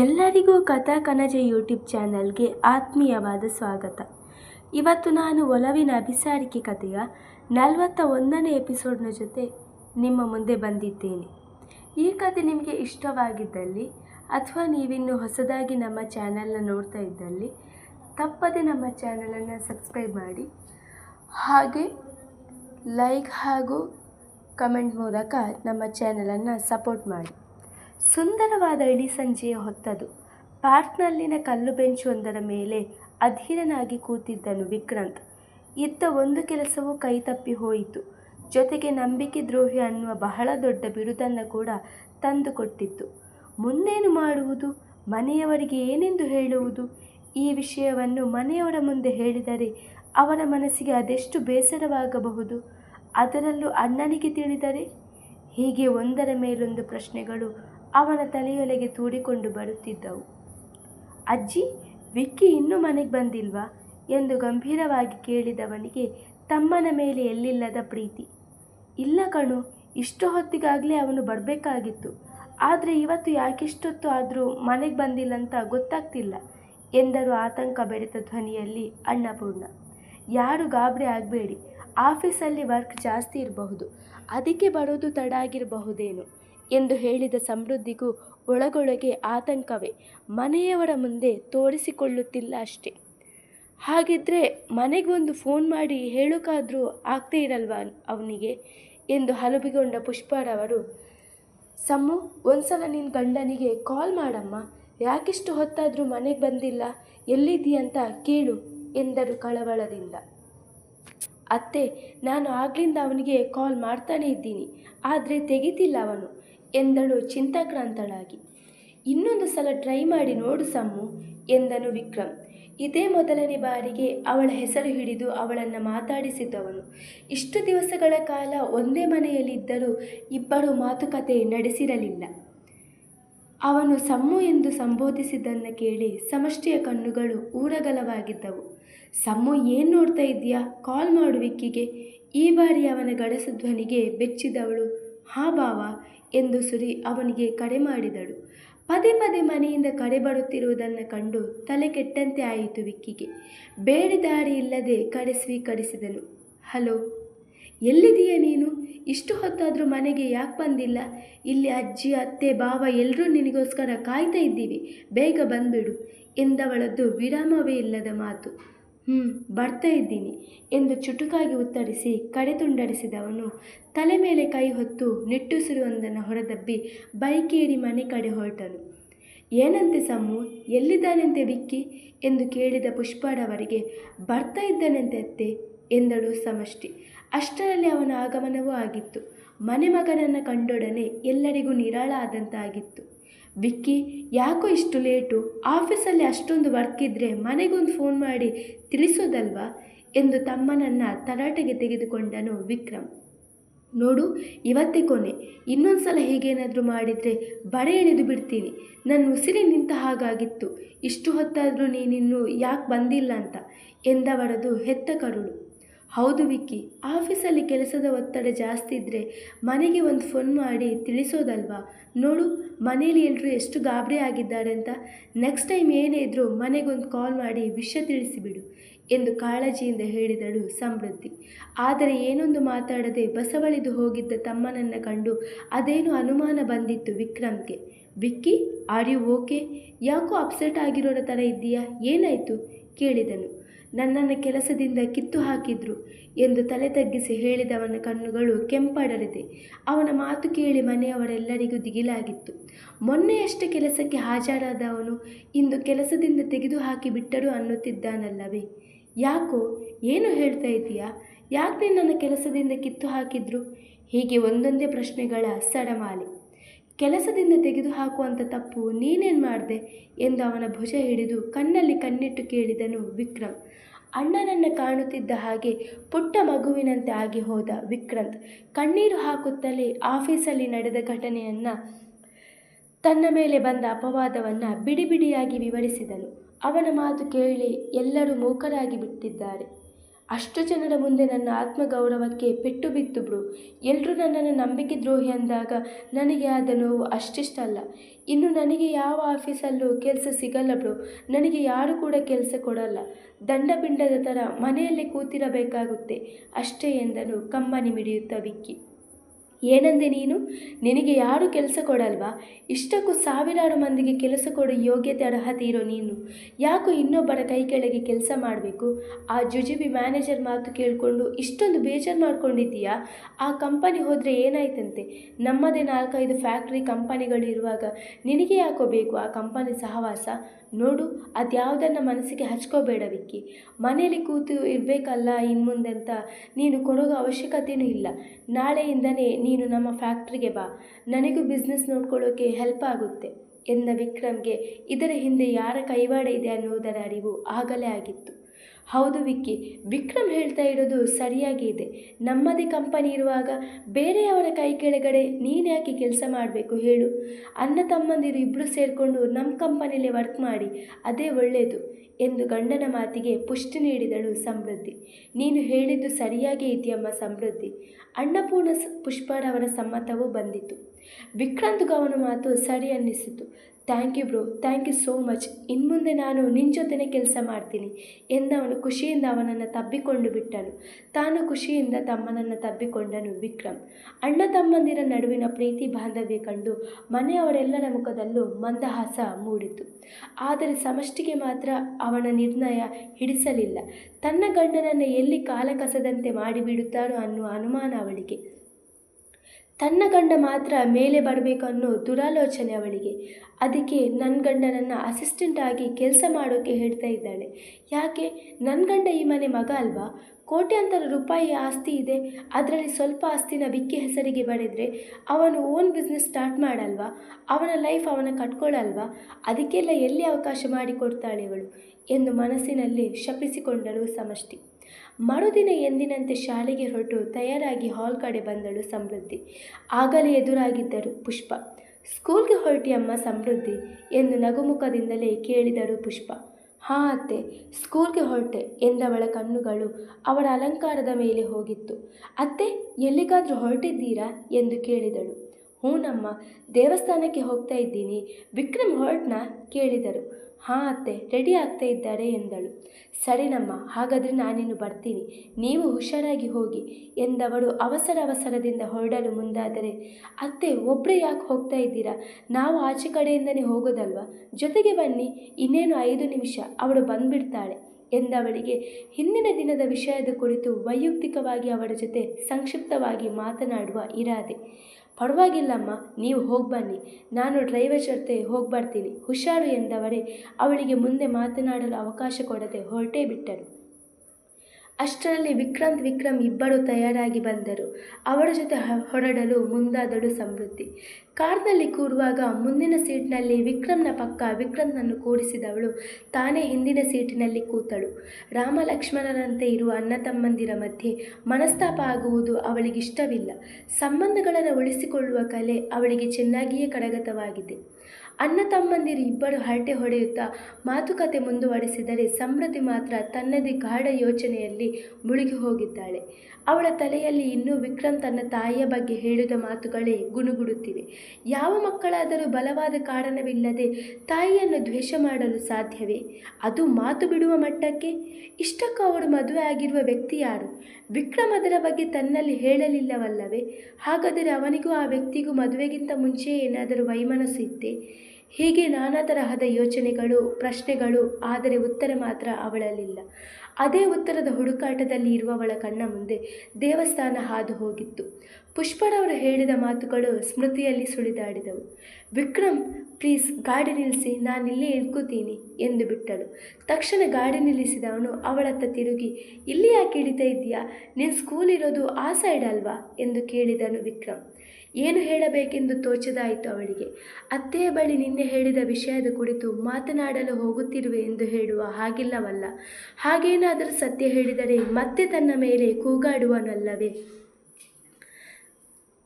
ಎಲ್ಲರಿಗೂ ಕಥಾ ಕನಜ ಯೂಟ್ಯೂಬ್ ಚಾನಲ್ಗೆ ಆತ್ಮೀಯವಾದ ಸ್ವಾಗತ. ಇವತ್ತು ನಾನು ಒಲವಿನ ಅಭಿಸಾರಿಕೆ ಕಥೆಯ ನಲವತ್ತ ಒಂದನೇ ಎಪಿಸೋಡ್ನ ಜೊತೆ ನಿಮ್ಮ ಮುಂದೆ ಬಂದಿದ್ದೇನೆ. ಈ ಕಥೆ ನಿಮಗೆ ಇಷ್ಟವಾಗಿದ್ದಲ್ಲಿ ಅಥವಾ ನೀವಿನ್ನು ಹೊಸದಾಗಿ ನಮ್ಮ ಚಾನಲ್ನ ನೋಡ್ತಾ ಇದ್ದಲ್ಲಿ, ತಪ್ಪದೆ ನಮ್ಮ ಚಾನಲನ್ನು ಸಬ್ಸ್ಕ್ರೈಬ್ ಮಾಡಿ. ಹಾಗೆ ಲೈಕ್ ಹಾಗೂ ಕಮೆಂಟ್ ಮೂಲಕ ನಮ್ಮ ಚಾನಲನ್ನು ಸಪೋರ್ಟ್ ಮಾಡಿ. ಸುಂದರವಾದ ಇಳಿ ಸಂಜೆಯ ಹೊತ್ತದು. ಪಾರ್ಕ್ನಲ್ಲಿನ ಕಲ್ಲು ಬೆಂಚೊಂದರ ಮೇಲೆ ಅಧೀರನಾಗಿ ಕೂತಿದ್ದನು ವಿಕ್ರಾಂತ್. ಇದ್ದ ಒಂದು ಕೆಲಸವೂ ಕೈತಪ್ಪಿ ಹೋಯಿತು. ಜೊತೆಗೆ ನಂಬಿಕೆ ದ್ರೋಹಿ ಅನ್ನುವ ಬಹಳ ದೊಡ್ಡ ಬಿರುದನ್ನು ಕೂಡ ತಂದುಕೊಟ್ಟಿತ್ತು. ಮುಂದೇನು ಮಾಡುವುದು? ಮನೆಯವರಿಗೆ ಏನೆಂದು ಹೇಳುವುದು? ಈ ವಿಷಯವನ್ನು ಮನೆಯವರ ಮುಂದೆ ಹೇಳಿದರೆ ಅವರ ಮನಸ್ಸಿಗೆ ಅದೆಷ್ಟು ಬೇಸರವಾಗಬಹುದು? ಅದರಲ್ಲೂ ಅಣ್ಣನಿಗೆ ತಿಳಿದರೆ? ಹೀಗೆ ಒಂದರ ಮೇಲೊಂದು ಪ್ರಶ್ನೆಗಳು ಅವನ ತಲೆಯೊಳಗೆ ತೂಡಿಕೊಂಡು ಬರುತ್ತಿದ್ದವು. ಅಜ್ಜಿ, ವಿಕ್ಕಿ ಇನ್ನೂ ಮನೆಗೆ ಬಂದಿಲ್ವಾ? ಎಂದು ಗಂಭೀರವಾಗಿ ಕೇಳಿದವನಿಗೆ, ತಮ್ಮನ ಮೇಲೆ ಎಲ್ಲಿಲ್ಲದ ಪ್ರೀತಿ. ಇಲ್ಲ ಕಣು, ಇಷ್ಟು ಹೊತ್ತಿಗಾಗಲೇ ಅವನು ಬರಬೇಕಾಗಿತ್ತು. ಆದರೆ ಇವತ್ತು ಯಾಕಿಷ್ಟೊತ್ತು ಆದರೂ ಮನೆಗೆ ಬಂದಿಲ್ಲ ಅಂತ ಗೊತ್ತಾಗ್ತಿಲ್ಲ, ಎಂದರು ಆತಂಕ ಬೆಳೆದ ಧ್ವನಿಯಲ್ಲಿ ಅಣ್ಣಪೂರ್ಣ ಯಾರು ಗಾಬರಿ ಆಗಬೇಡಿ, ಆಫೀಸಲ್ಲಿ ವರ್ಕ್ ಜಾಸ್ತಿ ಇರಬಹುದು, ಅದಕ್ಕೆ ಬರೋದು ತಡ ಆಗಿರಬಹುದೇನು ಎಂದು ಹೇಳಿದ ಸಮೃದ್ಧಿಗೂ ಒಳಗೊಳಗೆ ಆತಂಕವೇ. ಮನೆಯವರ ಮುಂದೆ ತೋರಿಸಿಕೊಳ್ಳುತ್ತಿಲ್ಲ ಅಷ್ಟೇ. ಹಾಗಿದ್ರೆ ಮನೆಗೊಂದು ಫೋನ್ ಮಾಡಿ ಹೇಳೋಕ್ಕಾದರೂ ಆಗ್ತೇ ಇರಲ್ವಾ ಅವನಿಗೆ? ಎಂದು ಹಲುಬಿಗೊಂಡ ಪುಷ್ಪರವರು ಸಮ್ಮು ಒಂದ್ಸಲ ನಿನ್ನ ಗಂಡನಿಗೆ ಕಾಲ್ ಮಾಡಮ್ಮ. ಯಾಕಿಷ್ಟು ಹೊತ್ತಾದರೂ ಮನೆಗೆ ಬಂದಿಲ್ಲ, ಎಲ್ಲಿದ್ದೀಯಂತ ಕೇಳು ಎಂದರು ಕಳವಳದಿಂದ. ಅತ್ತೆ, ನಾನು ಆಗ್ಲಿಂದ ಅವನಿಗೆ ಕಾಲ್ ಮಾಡ್ತಾನೇ ಇದ್ದೀನಿ. ಆದರೆ ತೆಗಿತಿಲ್ಲ ಅವನು. ಎಂದಳು ಚಿಂತಾಕ್ರಾಂತಳಾಗಿ. ಇನ್ನೊಂದು ಸಲ ಟ್ರೈ ಮಾಡಿ ನೋಡು ಸಮ್ಮು, ಎಂದನು ವಿಕ್ರಮ್. ಇದೇ ಮೊದಲನೇ ಬಾರಿಗೆ ಅವಳ ಹೆಸರು ಹಿಡಿದು ಅವಳನ್ನು ಮಾತಾಡಿಸಿದವನು. ಇಷ್ಟು ದಿವಸಗಳ ಕಾಲ ಒಂದೇ ಮನೆಯಲ್ಲಿದ್ದರೂ ಇಬ್ಬರು ಮಾತುಕತೆ ನಡೆಸಿರಲಿಲ್ಲ. ಅವನು ಸಮ್ಮು ಎಂದು ಸಂಬೋಧಿಸಿದ್ದನ್ನು ಕೇಳಿ ಸಮಷ್ಟಿಯ ಕಣ್ಣುಗಳು ಊರಗಲವಾಗಿದ್ದವು. ಸಮ್ಮು, ಏನು ನೋಡ್ತಾ ಇದೆಯಾ ಕಾಲ್ ಮಾಡು ವಿಕ್ಕಿಗೆ. ಈ ಬಾರಿ ಅವನ ಗಡಸು ಧ್ವನಿಗೆ ಬೆಚ್ಚಿದವಳು, ಹಾ ಬಾವ ಎಂದು ಸುರಿ ಅವನಿಗೆ ಕರೆ ಮಾಡಿದಳು. ಪದೇ ಪದೇ ಮನೆಯಿಂದ ಕರೆ ಬರುತ್ತಿರುವುದನ್ನು ಕಂಡು ತಲೆ ಕೆಟ್ಟಂತೆ ಆಯಿತು ವಿಕ್ಕಿಗೆ. ಬೇಡ ದಾರಿ ಇಲ್ಲದೆ ಕರೆ ಸ್ವೀಕರಿಸಿದನು. ಹಲೋ ಎಲ್ಲಿದೀಯ ನೀನು? ಇಷ್ಟು ಹೊತ್ತಾದರೂ ಮನೆಗೆ ಯಾಕೆ ಬಂದಿಲ್ಲ? ಇಲ್ಲಿ ಅಜ್ಜಿ, ಅತ್ತೆ, ಬಾವ ಎಲ್ಲರೂ ನಿನಗೋಸ್ಕರ ಕಾಯ್ತಾ ಇದ್ದೀವಿ. ಬೇಗ ಬಂದ್ಬಿಡು ಎಂದವಳದ್ದು ವಿರಾಮವೇ ಇಲ್ಲದ ಮಾತು. ಹ್ಞೂ, ಬರ್ತಾ ಇದ್ದೀನಿ ಎಂದು ಚುಟುಕಾಗಿ ಉತ್ತರಿಸಿ ಕಡೆ ತುಂಡರಿಸಿದವನು ತಲೆ ಮೇಲೆ ಕೈ ಹೊತ್ತು ನಿಟ್ಟುಸಿರುವೊಂದನ್ನು ಹೊರದಬ್ಬಿ ಬೈಕೇರಿ ಮನೆ ಕಡೆ ಹೊರಟನು. ಏನಂತೆ ಸಮ್ಮು ಎಲ್ಲಿದ್ದಾನಂತೆ ವಿಕ್ಕಿ ಎಂದು ಕೇಳಿದ ಪುಷ್ಪರವರಿಗೆ ಬರ್ತಾ ಇದ್ದಾನಂತೆ ಅತ್ತೆ ಎಂದಳು ಸಮಷ್ಟಿ. ಅಷ್ಟರಲ್ಲಿ ಅವನ ಆಗಮನವೂ ಆಗಿತ್ತು. ಮನೆ ಮಗನನ್ನು ಕಂಡೊಡನೆ ಎಲ್ಲರಿಗೂ ನಿರಾಳ ಆದಂತಾಗಿತ್ತು. ವಿಕ್ಕಿ, ಯಾಕೋ ಇಷ್ಟು ಲೇಟು? ಆಫೀಸಲ್ಲಿ ಅಷ್ಟೊಂದು ವರ್ಕ್ ಇದ್ದರೆ ಮನೆಗೊಂದು ಫೋನ್ ಮಾಡಿ ತಿಳಿಸೋದಲ್ವಾ? ಎಂದು ತಮ್ಮನನ್ನು ತರಾಟೆಗೆ ತೆಗೆದುಕೊಂಡನು ವಿಕ್ರಮ್. ನೋಡು, ಇವತ್ತೇ ಕೊನೆ. ಇನ್ನೊಂದು ಸಲ ಹೀಗೇನಾದರೂ ಮಾಡಿದರೆ ಬಡೆ ಎಳೆದು ಬಿಡ್ತೀನಿ. ನನ್ನ ಉಸಿರಿ ನಿಂತ ಹಾಗಾಗಿತ್ತು. ಇಷ್ಟು ಹೊತ್ತಾದರೂ ನೀನಿನ್ನೂ ಯಾಕೆ ಬಂದಿಲ್ಲ ಅಂತ? ಎಂದವರದು ಹೆತ್ತ ಕರುಳು. ಹೌದು ವಿಕ್ಕಿ, ಆಫೀಸಲ್ಲಿ ಕೆಲಸದ ಒತ್ತಡ ಜಾಸ್ತಿ ಇದ್ದರೆ ಮನೆಗೆ ಒಂದು ಫೋನ್ ಮಾಡಿ ತಿಳಿಸೋದಲ್ವಾ? ನೋಡು, ಮನೇಲಿ ಎಲ್ಲರೂ ಎಷ್ಟು ಗಾಬರಿ ಆಗಿದ್ದಾರೆ ಅಂತ. ನೆಕ್ಸ್ಟ್ ಟೈಮ್ ಏನೇ ಇದ್ದರೂ ಮನೆಗೊಂದು ಕಾಲ್ ಮಾಡಿ ವಿಷಯ ತಿಳಿಸಿಬಿಡು ಎಂದು ಕಾಳಜಿಯಿಂದ ಹೇಳಿದಳು ಸಮೃದ್ಧಿ. ಆದರೆ ಏನೊಂದು ಮಾತಾಡದೆ ಬಸವಳಿದು ಹೋಗಿದ್ದ ತಮ್ಮನನ್ನು ಕಂಡು ಅದೇನು ಅನುಮಾನ ಬಂದಿತ್ತು ವಿಕ್ರಮ್ಗೆ. ವಿಕ್ಕಿ ಆರ್ ಯು ಓಕೆ ಯಾಕೋ ಅಪ್ಸೆಟ್ ಆಗಿರೋರ ಥರ ಇದ್ದೀಯಾ? ಏನಾಯಿತು? ಕೇಳಿದನು. ನನ್ನನ್ನು ಕೆಲಸದಿಂದ ಕಿತ್ತು ಹಾಕಿದ್ರು ಎಂದು ತಲೆ ತಗ್ಗಿಸಿ ಹೇಳಿದವನ ಕಣ್ಣುಗಳು ಕೆಂಪಡರಿದೆ ಅವನ ಮಾತು ಕೇಳಿ ಮನೆಯವರೆಲ್ಲರಿಗೂ ದಿಗಿಲಾಗಿತ್ತು. ಮೊನ್ನೆಯಷ್ಟೇ ಕೆಲಸಕ್ಕೆ ಹಾಜರಾದವನು ಇಂದು ಕೆಲಸದಿಂದ ತೆಗೆದು ಹಾಕಿ ಬಿಟ್ಟರು ಅನ್ನುತ್ತಿದ್ದಾನಲ್ಲವೇ? ಯಾಕೋ, ಏನು ಹೇಳ್ತಾ ಇದ್ದೀಯಾ? ಯಾಕೆ ನನ್ನ ಕೆಲಸದಿಂದ ಕಿತ್ತು ಹಾಕಿದ್ರು? ಹೀಗೆ ಒಂದೊಂದೇ ಪ್ರಶ್ನೆಗಳ ಸಡಮಾಲೆ. ಕೆಲಸದಿಂದ ತೆಗೆದುಹಾಕುವಂಥ ತಪ್ಪು ನೀನೇನು ಮಾಡಿದೆ? ಎಂದು ಅವನ ಭುಜ ಹಿಡಿದು ಕಣ್ಣಲ್ಲಿ ಕಣ್ಣಿಟ್ಟು ಕೇಳಿದನು ವಿಕ್ರಮ್ ಅಣ್ಣನನ್ನು ಕಾಣುತ್ತಿದ್ದ ಹಾಗೆ ಪುಟ್ಟ ಮಗುವಿನಂತೆ ಆಗಿ ಹೋದ ವಿಕ್ರಂತ್. ಕಣ್ಣೀರು ಹಾಕುತ್ತಲೇ ಆಫೀಸಲ್ಲಿ ನಡೆದ ಘಟನೆಯನ್ನು ತನ್ನ ಮೇಲೆ ಬಂದ ಅಪವಾದವನ್ನು ಬಿಡಿ ಬಿಡಿಯಾಗಿ ವಿವರಿಸಿದನು. ಅವನ ಮಾತು ಕೇಳಿ ಎಲ್ಲರೂ ಮೂಕರಾಗಿ ಬಿಟ್ಟಿದ್ದಾರೆ. ಅಷ್ಟು ಜನರ ಮುಂದೆ ನನ್ನ ಆತ್ಮಗೌರವಕ್ಕೆ ಪೆಟ್ಟು ಬಿತ್ತು ಬ್ರೋ ಎಲ್ಲರೂ ನನ್ನನ್ನು ನಂಬಿಕೆ ದ್ರೋಹಿ ಅಂದಾಗ ನನಗೆ ಆದ ನೋವು ಅಷ್ಟಿಷ್ಟಲ್ಲ. ಇನ್ನು ನನಗೆ ಯಾವ ಆಫೀಸಲ್ಲೂ ಕೆಲಸ ಸಿಗಲ್ಲ ಬ್ರೋ. ನನಗೆ ಯಾರು ಕೂಡ ಕೆಲಸ ಕೊಡಲ್ಲ. ದಂಡಪಿಂಡದ ಥರ ಮನೆಯಲ್ಲೇ ಕೂತಿರಬೇಕಾಗುತ್ತೆ. ಅಷ್ಟೇ ಎಂದನು ಕಮ್ಮನಿ ಮಿಡಿಯುತ್ತಾ ವಿಕ್ಕಿ. ಏನಂದೆ ನೀನು? ನಿನಗೆ ಯಾರು ಕೆಲಸ ಕೊಡಲ್ವಾ? ಇಷ್ಟಕ್ಕೂ ಸಾವಿರಾರು ಮಂದಿಗೆ ಕೆಲಸ ಕೊಡೋ ಯೋಗ್ಯತೆ ಅರ್ಹತೆ ಇರೋ ನೀನು. ಯಾಕೋ ಇನ್ನೊಬ್ಬರ ಕೈ ಕೆಳಗೆ ಕೆಲಸ ಮಾಡಬೇಕು? ಆ ಜುಜುಬಿ ಮ್ಯಾನೇಜರ್ ಮಾತು ಕೇಳಿಕೊಂಡು ಇಷ್ಟೊಂದು ಬೇಜಾರು ಮಾಡ್ಕೊಂಡಿದ್ದೀಯಾ? ಆ ಕಂಪನಿ ಹೋದರೆ ಏನಾಯ್ತಂತೆ? ನಮ್ಮದೇ ನಾಲ್ಕೈದು ಫ್ಯಾಕ್ಟ್ರಿ ಕಂಪನಿಗಳು ಇರುವಾಗ ನಿನಗೆ ಯಾಕೋ ಬೇಕು ಆ ಕಂಪನಿ ಸಹವಾಸ? ನೋಡು, ಅದ್ಯಾವುದನ್ನು ಮನಸ್ಸಿಗೆ ಹಚ್ಕೋಬೇಡ ವಿಕ್ಕಿ. ಮನೆಯಲ್ಲಿ ಕೂತು ಇರಬೇಕಲ್ಲ ಇನ್ನು ಮುಂದೆ ಅಂತ ನೀನು ಕೊಡೋ ಅವಶ್ಯಕತೆಯೂ ಇಲ್ಲ. ನಾಳೆಯಿಂದನೇ ನೀನು ನಮ್ಮ ಫ್ಯಾಕ್ಟ್ರಿಗೆ ಬಾ. ನನಗೂ ಬಿಸ್ನೆಸ್ ನೋಡ್ಕೊಳ್ಳೋಕೆ ಹೆಲ್ಪ್ ಆಗುತ್ತೆ ಎಂದ ವಿಕ್ರಮ್ಗೆ. ಇದರ ಹಿಂದೆ ಯಾರ ಕೈವಾಡ ಇದೆ ಅನ್ನುವುದರ ಅರಿವು ಆಗಲೇ ಆಗಿತ್ತು. ಹೌದು ವಿಕ್ಕಿ, ವಿಕ್ರಮ್ ಹೇಳ್ತಾ ಇರೋದು ಸರಿಯಾಗಿ ಇದೆ. ನಮ್ಮದೇ ಕಂಪನಿ ಇರುವಾಗ ಬೇರೆಯವರ ಕೈ ಕೆಳಗಡೆ ನೀನು ಯಾಕೆ ಕೆಲಸ ಮಾಡಬೇಕು ಹೇಳು. ಅಣ್ಣ ತಮ್ಮಂದಿರು ಇಬ್ಬರು ಸೇರಿಕೊಂಡು ನಮ್ಮ ಕಂಪನಿಯಲ್ಲಿ ವರ್ಕ್ ಮಾಡಿ, ಅದೇ ಒಳ್ಳೆಯದು ಎಂದು ಗಂಡನ ಮಾತಿಗೆ ಪುಷ್ಟಿ ನೀಡಿದಳು ಸಮೃದ್ಧಿ. ನೀನು ಹೇಳಿದ್ದು ಸರಿಯಾಗಿ ಇದೆಯಮ್ಮ ಸಮೃದ್ಧಿ. ಅನ್ನಪೂರ್ಣ ಪುಷ್ಪರವರ ಸಮ್ಮತವೂ ಬಂದಿತು ವಿಕ್ರಾಂತ್ ಗೌನ ಮಾತು ಸರಿ ಅನ್ನಿಸಿತು. Thank you bro thank you so much ಇನ್ಮುಂದೆ ನಾನು ನಿನ್ನ ಜೊತೆನೇ ಕೆಲಸ ಮಾಡ್ತೀನಿ. ಎಂದವನು ಖುಷಿಯಿಂದ ಅವನನ್ನು ತಬ್ಬಿಕೊಂಡು ಬಿಟ್ಟನು. ತಾನು ಖುಷಿಯಿಂದ ತಮ್ಮನನ್ನು ತಬ್ಬಿಕೊಂಡನು ವಿಕ್ರಮ್. ಅಣ್ಣ ತಮ್ಮಂದಿರ ನಡುವಿನ ಪ್ರೀತಿ ಬಾಂಧವ್ಯ ಕಂಡು ಮನೆಯವರೆಲ್ಲರ ಮುಖದಲ್ಲೂ ಮಂದಹಾಸ ಮೂಡಿತು. ಆದರೆ ಸಮಷ್ಟಿಗೆ ಮಾತ್ರ ಅವನ ನಿರ್ಣಯ ಹಿಡಿಸಲಿಲ್ಲ. ತನ್ನ ಗಂಡನನ್ನು ಎಲ್ಲಿ ಕಾಲ ಕಸದಂತೆ ಮಾಡಿಬಿಡುತ್ತಾರೋ ಅನ್ನುವ ಅನುಮಾನ ಅವಳಿಗೆ. ತನ್ನ ಗಂಡ ಮಾತ್ರ ಮೇಲೆ ಬರಬೇಕು ಅನ್ನೋ ದುರಾಲೋಚನೆ ಅವಳಿಗೆ. ಅದಕ್ಕೆ ನನ್ನ ಗಂಡನನ್ನು ಅಸಿಸ್ಟೆಂಟ್ ಆಗಿ ಕೆಲಸ ಮಾಡೋಕ್ಕೆ ಹೇಳ್ತಾ ಇದ್ದಾಳೆ. ಯಾಕೆ? ನನ್ನ ಗಂಡ ಈ ಮನೆ ಮಗ ಅಲ್ವಾ? ಕೋಟ್ಯಾಂತರ ರೂಪಾಯಿ ಆಸ್ತಿ ಇದೆ. ಅದರಲ್ಲಿ ಸ್ವಲ್ಪ ಆಸ್ತಿನ ವಿಕ್ಕಿ ಹೆಸರಿಗೆ ಬರೆದರೆ ಅವನು ಓನ್ ಬಿಸ್ನೆಸ್ ಸ್ಟಾರ್ಟ್ ಮಾಡಲ್ವಾ? ಅವನ ಲೈಫ್ ಅವನ ಕಟ್ಕೊಳ್ಳಲ್ವಾ ಅದಕ್ಕೆಲ್ಲ ಎಲ್ಲಿ ಅವಕಾಶ ಮಾಡಿಕೊಡ್ತಾಳೆ ಇವಳು ಎಂದು ಮನಸ್ಸಿನಲ್ಲಿ ಶಪಿಸಿಕೊಂಡಳು ಸಮಷ್ಟಿ. ಮರುದಿನ ಎಂದಿನಂತೆ ಶಾಲೆಗೆ ಹೊರಟು ತಯಾರಾಗಿ ಹಾಲ್ ಕಡೆ ಬಂದಳು ಸಮೃದ್ಧಿ. ಆಗಲೇ ಎದುರಾಗಿದ್ದರು ಪುಷ್ಪ. ಸ್ಕೂಲ್ಗೆ ಹೊರಟಿಯಮ್ಮ ಸಮೃದ್ಧಿ? ಎಂದು ನಗುಮುಖದಿಂದಲೇ ಕೇಳಿದರು ಪುಷ್ಪ. ಹಾಂ ಅತ್ತೆ, ಸ್ಕೂಲ್ಗೆ ಹೊರಟೆ, ಎಂದವಳ ಕಣ್ಣುಗಳು ಅವರ ಅಲಂಕಾರದ ಮೇಲೆ ಹೋಗಿತ್ತು. ಅತ್ತೆ, ಎಲ್ಲಿಗಾದರೂ ಹೊರಟಿದ್ದೀರಾ? ಎಂದು ಕೇಳಿದಳು. ಹ್ಞೂನಮ್ಮ ದೇವಸ್ಥಾನಕ್ಕೆ ಹೋಗ್ತಾ ಇದ್ದೀನಿ. ವಿಕ್ರಮ್ ಹೊರಟ್ನಾ? ಕೇಳಿದರು. ಹಾಂ ಅತ್ತೆ, ರೆಡಿ ಆಗ್ತಾ ಇದ್ದಾರೆ ಎಂದಳು. ಸರಿನಮ್ಮ ಹಾಗಾದರೆ ನಾನಿನ್ನು ಬರ್ತೀನಿ. ನೀವು ಹುಷಾರಾಗಿ ಹೋಗಿ ಎಂದವಳು ಅವಸರ ಅವಸರದಿಂದ ಹೊರಡಲು ಮುಂದಾದರೆ, ಅತ್ತೆ ಒಬ್ಬರೇ ಯಾಕೆ ಹೋಗ್ತಾ ಇದ್ದೀರಾ? ನಾವು ಆಚೆ ಕಡೆಯಿಂದನೇ ಹೋಗೋದಲ್ವಾ? ಜೊತೆಗೆ ಬನ್ನಿ, ಇನ್ನೇನು ಐದು ನಿಮಿಷ, ಅವಳು ಬಂದುಬಿಡ್ತಾಳೆ ಎಂದವಳಿಗೆ. ಹಿಂದಿನ ದಿನದ ವಿಷಯದ ಕುರಿತು ವೈಯಕ್ತಿಕವಾಗಿ ಅವರ ಜೊತೆ ಸಂಕ್ಷಿಪ್ತವಾಗಿ ಮಾತನಾಡುವ ಇರಾದೆ. ಪರವಾಗಿಲ್ಲಮ್ಮ, ನೀವು ಹೋಗಿ ಬನ್ನಿ. ನಾನು ಡ್ರೈವರ್ ಜೊತೆ ಹೋಗಿ ಬರ್ತೀನಿ. ಹುಷಾರು ಎಂದವರೇ, ಅವಳಿಗೆ ಮುಂದೆ ಮಾತನಾಡಲು ಅವಕಾಶ ಕೊಡದೆ ಹೊರಟೇ ಬಿಟ್ಟರು ಅಷ್ಟರಲ್ಲಿ ವಿಕ್ರಾಂತ್ ವಿಕ್ರಮ್ ಇಬ್ಬರು ತಯಾರಾಗಿ ಬಂದರು. ಅವರ ಜೊತೆ ಹೊರಡಲು ಮುಂದಾದಳು ಸಮೃದ್ಧಿ. ಕಾರ್ನಲ್ಲಿ ಕೂರುವಾಗ ಮುಂದಿನ ಸೀಟ್ನಲ್ಲಿ ವಿಕ್ರಮ್ನ ಪಕ್ಕ ವಿಕ್ರಮ್ನನ್ನು ಕೂರಿಸಿದವಳು ತಾನೇ ಹಿಂದಿನ ಸೀಟಿನಲ್ಲಿ ಕೂತಳು. ರಾಮ ಲಕ್ಷ್ಮಣರಂತೆ ಇರುವ ಅಣ್ಣ ತಮ್ಮಂದಿರ ಮಧ್ಯೆ ಮನಸ್ತಾಪ ಆಗುವುದು ಅವಳಿಗಿಷ್ಟವಿಲ್ಲ. ಸಂಬಂಧಗಳನ್ನು ಉಳಿಸಿಕೊಳ್ಳುವ ಕಲೆ ಅವಳಿಗೆ ಚೆನ್ನಾಗಿಯೇ ಕರಗತವಾಗಿದೆ. ಅಣ್ಣ ತಮ್ಮಂದಿರು ಇಬ್ಬರು ಹರಟೆ ಹೊಡೆಯುತ್ತಾ ಮಾತುಕತೆ ಮುಂದುವರೆಸಿದರೆ ಸಮೃದ್ಧಿ ಮಾತ್ರ ತನ್ನದೇ ಗಾಢ ಯೋಚನೆಯಲ್ಲಿ ಮುಳುಗಿ ಹೋಗಿದ್ದಾಳೆ. ಅವಳ ತಲೆಯಲ್ಲಿ ಇನ್ನೂ ವಿಕ್ರಮ್ ತನ್ನ ತಾಯಿಯ ಬಗ್ಗೆ ಹೇಳಿದ ಮಾತುಗಳೇ ಗುಣುಗುಡುತ್ತಿವೆ. ಯಾವ ಮಕ್ಕಳಾದರೂ ಬಲವಾದ ಕಾರಣವಿಲ್ಲದೆ ತಾಯಿಯನ್ನು ದ್ವೇಷ ಮಾಡಲು ಸಾಧ್ಯವೇ? ಅದು ಮಾತು ಬಿಡುವ ಮಟ್ಟಕ್ಕೆ? ಇಷ್ಟಕ್ಕೂ ಅವಳು ಮದುವೆ ಆಗಿರುವ ವ್ಯಕ್ತಿ ಯಾರು? ವಿಕ್ರಮ್ ಬಗ್ಗೆ ತನ್ನಲ್ಲಿ ಹೇಳಲಿಲ್ಲವಲ್ಲವೇ? ಹಾಗಾದರೆ ಅವನಿಗೂ ಆ ವ್ಯಕ್ತಿಗೂ ಮದುವೆಗಿಂತ ಮುಂಚೆ ಏನಾದರೂ ವೈಮನಸ್ಸು ಇತ್ತೆ ಹೀಗೆ ನಾನಾ ತರಹದ ಯೋಚನೆಗಳು, ಪ್ರಶ್ನೆಗಳು, ಆದರೆ ಉತ್ತರ ಮಾತ್ರ ಅವಳಲ್ಲಿಲ್ಲ. ಅದೇ ಉತ್ತರದ ಹುಡುಕಾಟದಲ್ಲಿ ಇರುವವಳ ಕಣ್ಣ ಮುಂದೆ ದೇವಸ್ಥಾನ ಹಾದು ಹೋಗಿತ್ತು. ಪುಷ್ಪರವರು ಹೇಳಿದ ಮಾತುಗಳು ಸ್ಮೃತಿಯಲ್ಲಿ ಸುಳಿದಾಡಿದವು. ವಿಕ್ರಮ್, ಪ್ಲೀಸ್ ಗಾಡಿ ನಿಲ್ಲಿಸಿ ನಾನಿಲ್ಲೇ ಇಳ್ಕೋತೀನಿ, ಎಂದು ಬಿಟ್ಟಳು. ತಕ್ಷಣ ಗಾಡಿ ನಿಲ್ಲಿಸಿದವನು ಅವಳತ್ತ ತಿರುಗಿ, ಇಲ್ಲಿ ಯಾಕೆ ಇಳಿತಾ ಇದೆಯಾ ನಿನ್ನ ಸ್ಕೂಲ್ ಇರೋದು ಆ ಸೈಡ್ ಅಲ್ವಾ? ಎಂದು ಕೇಳಿದನು ವಿಕ್ರಮ್. ಏನು ಹೇಳಬೇಕೆಂದು ತೋಚದಾಯಿತು ಅವಳಿಗೆ. ಅತ್ತೆಯ ಬಳಿ ನಿನ್ನೆ ಹೇಳಿದ ವಿಷಯದ ಕುರಿತು ಮಾತನಾಡಲು ಹೋಗುತ್ತಿರುವೆ ಎಂದು ಹೇಳುವ ಹಾಗಿಲ್ಲವಲ್ಲ. ಹಾಗೇನಾದರೂ ಸತ್ಯ ಹೇಳಿದರೆ ಮತ್ತೆ ತನ್ನ ಮೇಲೆ ಕೂಗಾಡುವನಲ್ಲವೇ?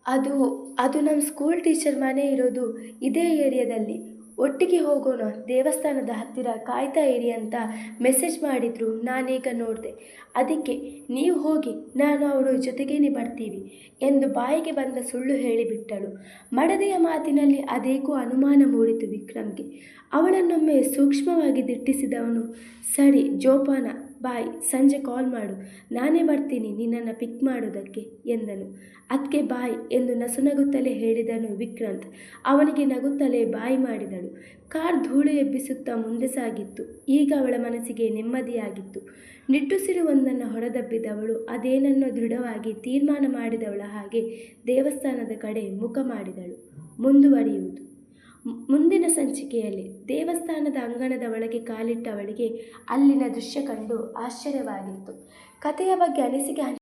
ಅದು ಅದು ನಮ್ಮ ಸ್ಕೂಲ್ ಟೀಚರ್ ಮನೆ ಇರೋದು ಇದೇ ಏರಿಯಾದಲ್ಲಿ ಒಟ್ಟಿಗೆ ಹೋಗೋಣ, ದೇವಸ್ಥಾನದ ಹತ್ತಿರ ಕಾಯ್ತಾ ಇರಿ ಅಂತ ಮೆಸೇಜ್ ಮಾಡಿದ್ರು. ನಾನೀಗ ನೋಡಿದೆ. ಅದಕ್ಕೆ, ನೀವು ಹೋಗಿ, ನಾನು ಅವಳು ಜೊತೆಗೇನೆ ಬರ್ತೀವಿ ಎಂದು ಬಾಯಿಗೆ ಬಂದ ಸುಳ್ಳು ಹೇಳಿಬಿಟ್ಟಳು. ಮಡದೆಯ ಮಾತಿನಲ್ಲಿ ಅದೇಕೋ ಅನುಮಾನ ಮೂಡಿತು ವಿಕ್ರಮ್ಗೆ. ಅವಳನ್ನೊಮ್ಮೆ ಸೂಕ್ಷ್ಮವಾಗಿ ದಿಟ್ಟಿಸಿದವನು, ಸರಿ ಜೋಪಾನ ಬಾಯ್, ಸಂಜೆ ಕಾಲ್ ಮಾಡು. ನಾನೇ ಬರ್ತೀನಿ, ನಿನ್ನನ್ನು ಪಿಕ್ ಮಾಡೋದಕ್ಕೆ ಎಂದನು. ಅದಕ್ಕೆ ಬಾಯ್ ಎಂದು ನಸುನಗುತ್ತಲೇ ಹೇಳಿದನು ವಿಕ್ರಾಂತ್. ಅವನಿಗೆ ನಗುತ್ತಲೇ ಬಾಯ್ ಮಾಡಿದಳು. ಕಾರ್ ಧೂಳು ಎಬ್ಬಿಸುತ್ತಾ ಮುಂದೆ ಸಾಗಿತ್ತು. ಈಗ ಅವಳ ಮನಸ್ಸಿಗೆ ನೆಮ್ಮದಿಯಾಗಿತ್ತು. ನಿಟ್ಟುಸಿರುವೊಂದನ್ನು ಹೊರದಬ್ಬಿದವಳು, ಅದೇನನ್ನೋ ದೃಢವಾಗಿ ತೀರ್ಮಾನ ಮಾಡಿದವಳ ಹಾಗೆ ದೇವಸ್ಥಾನದ ಕಡೆ ಮುಖ ಮಾಡಿದಳು. ಮುಂದುವರಿಯುವುದು. ಮುಂದಿನ ಸಂಚಿಕೆಯಲ್ಲಿ ದೇವಸ್ಥಾನದ ಅಂಗಣದ ಒಳಗೆ ಕಾಲಿಟ್ಟವಳಿಗೆ ಅಲ್ಲಿನ ದೃಶ್ಯ ಕಂಡು ಆಶ್ಚರ್ಯವಾಗಿತ್ತು. ಕಥೆಯ ಬಗ್ಗೆ ಅನಿಸಿಕೆ